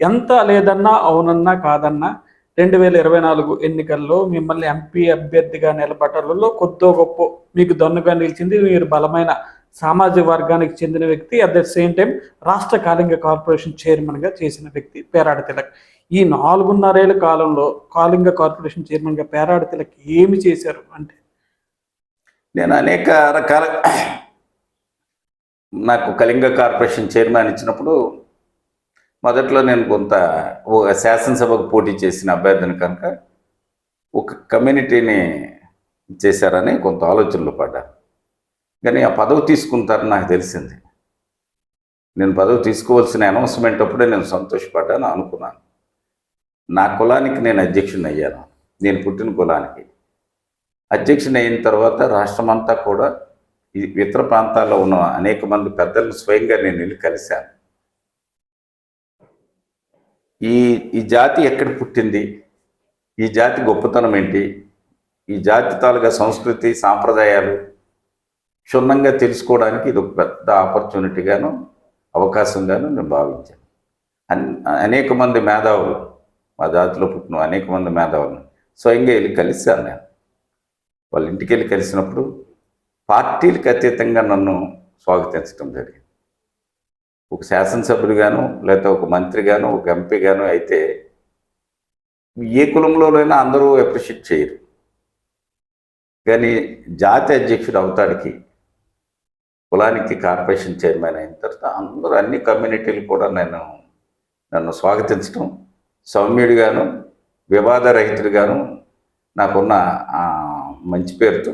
ఎంత లేదన్నా అవునన్నా కాదన్నా రెండు వేల ఇరవై నాలుగు ఎన్నికల్లో మిమ్మల్ని ఎంపీ అభ్యర్థిగా నిలబడటంలో కొద్దో గొప్ప మీకు దన్నుగా నిలిచింది మీరు బలమైన సామాజిక వర్గానికి చెందిన వ్యక్తి. అట్ ద సేమ్ టైం రాష్ట్ర కాళింగ కార్పొరేషన్ చైర్మన్గా చేసిన వ్యక్తి పేరాడ తిలక్. ఈ నాలుగున్నరేళ్ళ కాలంలో కాళింగ కార్పొరేషన్ చైర్మన్గా పేరాడ తిలక్ ఏమి చేశారు అంటే? నేను అనేక రకాల నాకు కళింగ కార్పొరేషన్ చైర్మన్ ఇచ్చినప్పుడు మొదట్లో నేను కొంత ఒక శాసనసభకు పోటీ చేసిన అభ్యర్థిని కనుక ఒక కమ్యూనిటీని చేశారని కొంత ఆలోచనలు పడ్డాను. కానీ ఆ పదవి తీసుకుంటారని నాకు తెలిసింది. నేను పదవి తీసుకోవాల్సిన అనౌన్స్మెంట్ అప్పుడే నేను సంతోషపడ్డాను అనుకున్నాను. నా కులానికి నేను అధ్యక్షుని అయ్యాను. నేను పుట్టిన కులానికి. అధ్యక్షుని అయిన తర్వాత రాష్ట్రమంతా కూడా ఇతర ప్రాంతాల్లో ఉన్న అనేక మంది పెద్దలను స్వయంగా నేను వెళ్ళి కలిశాను. ఈ ఈ జాతి ఎక్కడ పుట్టింది? ఈ జాతి గొప్పతనం ఏంటి? ఈ జాతి తాలూకా సంస్కృతి సాంప్రదాయాలు క్షుణ్ణంగా తెలుసుకోవడానికి ఇది ఒక పెద్ద ఆపర్చునిటీగాను అవకాశంగాను నేను భావించాను. అన్ అనేక మంది మేధావులు మా జాతిలో పుట్టిన అనేక మంది మేధావులను స్వయంగా వెళ్ళి కలిశాను నేను వాళ్ళ ఇంటికి వెళ్ళి కలిసినప్పుడు పార్టీలకు అతీతంగా నన్ను స్వాగతించడం జరిగింది. ఒక శాసనసభ్యులుగాను లేకపోతే ఒక మంత్రిగాను ఒక ఎంపీగాను అయితే ఏ కులంలోనైనా అందరూ అప్రిషియేట్ చేయరు. కానీ జాతి అధ్యక్షుడు అవుతాడికి కులానికి కార్పొరేషన్ చైర్మన్ అయిన తర్వాత అందరూ అన్ని కమ్యూనిటీలు కూడా నేను నన్ను స్వాగతించడం సౌమ్యుడిగాను వివాదరహితుడిగాను నాకున్న మంచి పేరుతో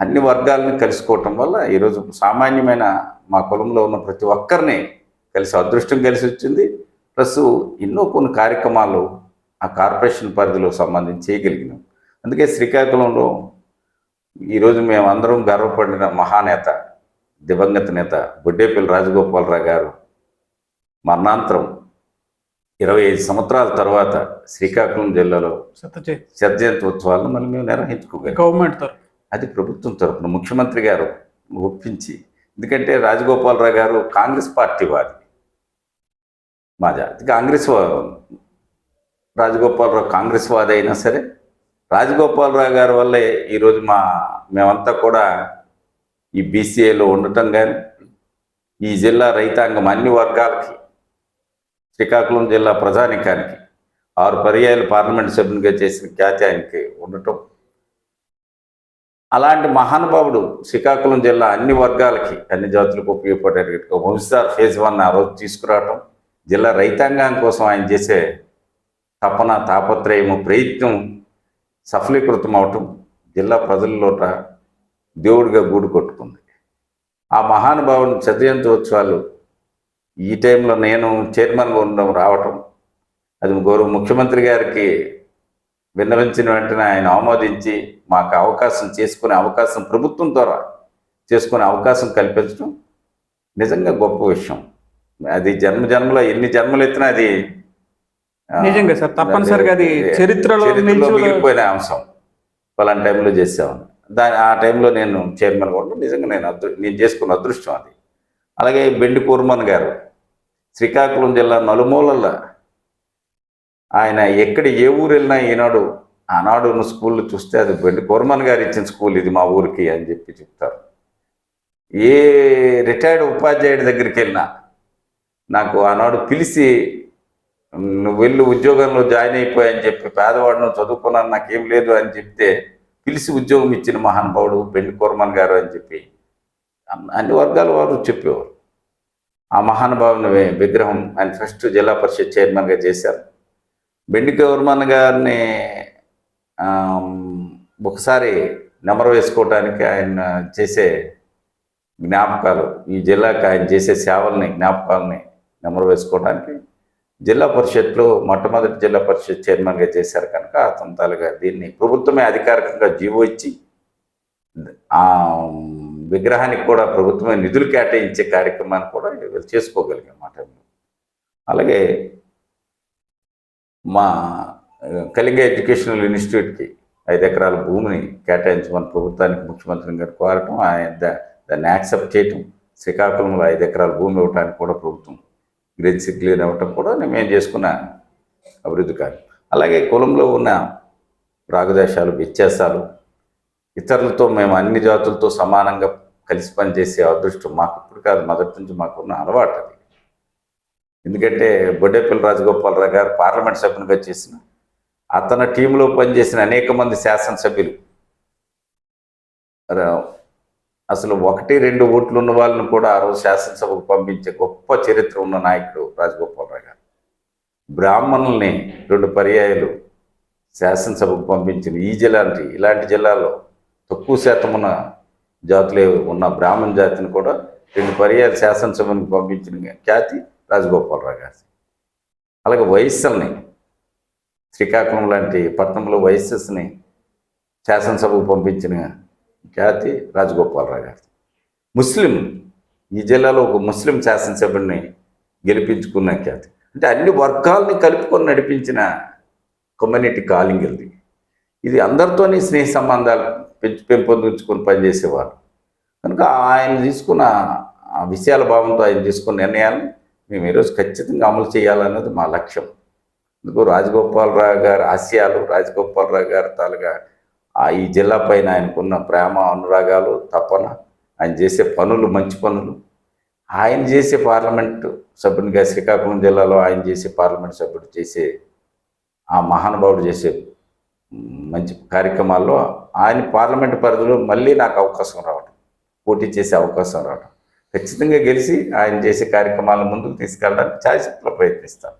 అన్ని వర్గాలను కలుసుకోవటం వల్ల ఈరోజు సామాన్యమైన మా కులంలో ఉన్న ప్రతి ఒక్కరిని కలిసి అదృష్టం కలిసి వచ్చింది. ప్లస్ ఎన్నో కొన్ని కార్యక్రమాలు ఆ కార్పొరేషన్ పరిధిలో సంబంధించి చేయగలిగినాం. అందుకే శ్రీకాకుళంలో ఈరోజు మేమందరం గర్వపడిన మహానేత దివంగత నేత బుడ్డేపల్లి రాజగోపాలరావు గారు మరణాంతరం ఇరవై ఐదు సంవత్సరాల తర్వాత శ్రీకాకుళం జిల్లాలో సత్యచే శతజయంతి ఉత్సవాలను మళ్ళీ మేము నిర్వహించుకోగలిగాం. గవర్నమెంట్ తరఫు అది ప్రభుత్వం తరపున ముఖ్యమంత్రి గారు ఒప్పించి ఎందుకంటే రాజగోపాలరావు గారు కాంగ్రెస్ పార్టీ వారి. మా జాతి కాంగ్రెస్ వా- రాజగోపాలరావు కాంగ్రెస్ వాది అయినా సరే రాజగోపాలరావు గారి వల్లే ఈరోజు మా మేమంతా కూడా ఈ బీసీఏలో ఉండటం కానీ ఈ జిల్లా రైతాంగం అన్ని వర్గాలకి శ్రీకాకుళం జిల్లా ప్రజానికానికి ఆరు పర్యాయాలు పార్లమెంట్ సభ్యునిగా చేసిన ఖ్యాతి ఆయనకి ఉండటం అలాంటి మహానుభావుడు శ్రీకాకుళం జిల్లా అన్ని వర్గాలకి అన్ని జాతులకు ఉపయోగపడేటట్టుగా వంశీసార్ ఫేజ్ వన్ ఆ రోజు తీసుకురావటం. జిల్లా రైతాంగం కోసం ఆయన చేసే తపన తాపత్రయము ప్రయత్నం సఫలీకృతం అవటం జిల్లా ప్రజల్లోట దేవుడిగా గూడు కొట్టుకుంది. ఆ మహానుభావుని చతుర్యంతి ఉత్సవాలు ఈ టైంలో నేను చైర్మన్గా ఉండడం రావటం అది గౌరవ ముఖ్యమంత్రి గారికి విన్నవించిన వెంటనే ఆయన ఆమోదించి మాకు అవకాశం చేసుకునే అవకాశం ప్రభుత్వం ద్వారా చేసుకునే అవకాశం కల్పించడం నిజంగా గొప్ప విషయం. అది జన్మ జన్మలో ఎన్ని జన్మలు ఎత్తినా అది నిజంగా సార్ తప్పనిసరిగా అది చరిత్రలో మిగిలిపోయిన అంశం. పలానా టైంలో చేసామని దాని ఆ టైంలో నేను చైర్మన్ కూడా నిజంగా నేను అదృ నేను చేసుకున్న అదృష్టం అది. అలాగే బెండి కూర్మన్ గారు శ్రీకాకుళం జిల్లా నలుమూలల ఆయన ఎక్కడ ఏ ఊరు వెళ్ళినా ఈనాడు ఆనాడు ఉన్న స్కూళ్ళు చూస్తే అది బండి కోర్మన్ గారు ఇచ్చిన స్కూల్ ఇది మా ఊరికి అని చెప్పి చెప్తారు. ఏ రిటైర్డ్ ఉపాధ్యాయుడి దగ్గరికి వెళ్ళినా నాకు ఆనాడు పిలిచి నువ్వు వెళ్ళి ఉద్యోగంలో జాయిన్ అయిపోయాయని చెప్పి పేదవాడు చదువుకున్నాను నాకేం లేదు అని చెప్తే పిలిచి ఉద్యోగం ఇచ్చిన మహానుభావుడు బెండి కోర్మన్ గారు అని చెప్పి అన్ని- వర్గాల వారు చెప్పేవారు. ఆ మహానుభావుని విగ్రహం ఆయన ఫస్ట్ జిల్లా పరిషత్ చైర్మన్గా చేశారు. బెండి కోర్మన్ గారిని ఒకసారి నెమరు వేసుకోవటానికి ఆయన చేసే జ్ఞాపకాలు ఈ జిల్లాకి ఆయన చేసే సేవల్ని జ్ఞాపకాలని నెమరు వేసుకోవడానికి జిల్లా పరిషత్లో మొట్టమొదటి జిల్లా పరిషత్ చైర్మన్గా చేశారు కనుక అతను తాలుగా దీన్ని ప్రభుత్వమే అధికారికంగా జీవో ఇచ్చి ఆ విగ్రహానికి కూడా ప్రభుత్వమే నిధులు కేటాయించే కార్యక్రమాన్ని కూడా వీళ్ళు చేసుకోగలిగాం మాట అలాగే మా కలిగే ఎడ్యుకేషనల్ ఇన్స్టిట్యూట్కి ఐదు ఎకరాల భూమిని కేటాయించమని ప్రభుత్వానికి ముఖ్యమంత్రి గారు కోరటం ఆయన దాన్ని యాక్సెప్ట్ చేయటం శ్రీకాకుళంలో ఐదు ఎకరాల భూమి ఇవ్వడానికి కూడా ప్రభుత్వం గ్రీన్ సిగ్లీన్ అవ్వటం కూడా మేము చేసుకున్న అభివృద్ధి కాదు. అలాగే కులంలో ఉన్న రాగదేశాలు వ్యత్యాసాలు ఇతరులతో మేము అన్ని జాతులతో సమానంగా కలిసి పనిచేసే అదృష్టం మాకు ఇప్పుడు కాదు మొదటి నుంచి మాకున్న అలవాటు అది. ఎందుకంటే బొడ్డేపల్లి రాజగోపాలరావు గారు పార్లమెంట్ సభ్యునిగా చేసిన అతని టీంలో పనిచేసిన అనేక మంది శాసనసభ్యులు. అసలు ఒకటి రెండు ఓట్లు ఉన్న వాళ్ళని కూడా ఆ రోజు శాసనసభకు పంపించే గొప్ప చరిత్ర ఉన్న నాయకుడు రాజగోపాలరావు గారు. బ్రాహ్మణుల్ని రెండు పర్యాయాలు శాసనసభకు పంపించిన ఈ జిల్లాంటి ఇలాంటి జిల్లాలో తక్కువ శాతం ఉన్న జాతులే ఉన్న బ్రాహ్మణ జాతిని కూడా రెండు పర్యాయాలు శాసనసభకు పంపించిన ఖ్యాతి రాజగోపాలరావు గారి. అలాగే వయస్సుల్ని శ్రీకాకుళం లాంటి పట్టణంలో వయస్సుని శాసనసభకు పంపించిన ఖ్యాతి రాజగోపాలరావు గారి ముస్లిం ఈ జిల్లాలో ఒక ముస్లిం శాసనసభ్యుడిని గెలిపించుకున్న ఖ్యాతి. అంటే అన్ని వర్గాల్ని కలుపుకొని నడిపించిన కమ్యూనిటీ కాలింగ్ ఇది. ఇది అందరితోని స్నేహ సంబంధాలు పెంచు పెంపొందించుకొని పనిచేసేవారు కనుక ఆయన తీసుకున్న విషయాల భావంతో ఆయన తీసుకున్న నిర్ణయాలు మేము ఈరోజు ఖచ్చితంగా అమలు చేయాలన్నది మా లక్ష్యం. అందుకు రాజగోపాలరావు గారి ఆశయాలు రాజగోపాలరావు గారి తాలుగా ఆ ఈ జిల్లా పైన ఆయనకున్న ప్రేమ అనురాగాలు తపన ఆయన చేసే పనులు మంచి పనులు. ఆయన చేసే పార్లమెంట్ సభ్యునిగా శ్రీకాకుళం జిల్లాలో ఆయన చేసే పార్లమెంట్ సభ్యుడు చేసే ఆ మహానుభావుడు చేసే మంచి కార్యక్రమాల్లో ఆయన పార్లమెంట్ పరిధిలో మళ్ళీ నాకు అవకాశం రావడం పోటీ చేసే అవకాశం రావడం ఖచ్చితంగా గెలిచి ఆయన చేసే కార్యక్రమాలను ముందుకు తీసుకెళ్ళడానికి ఛాయశక్తిలో ప్రయత్నిస్తాను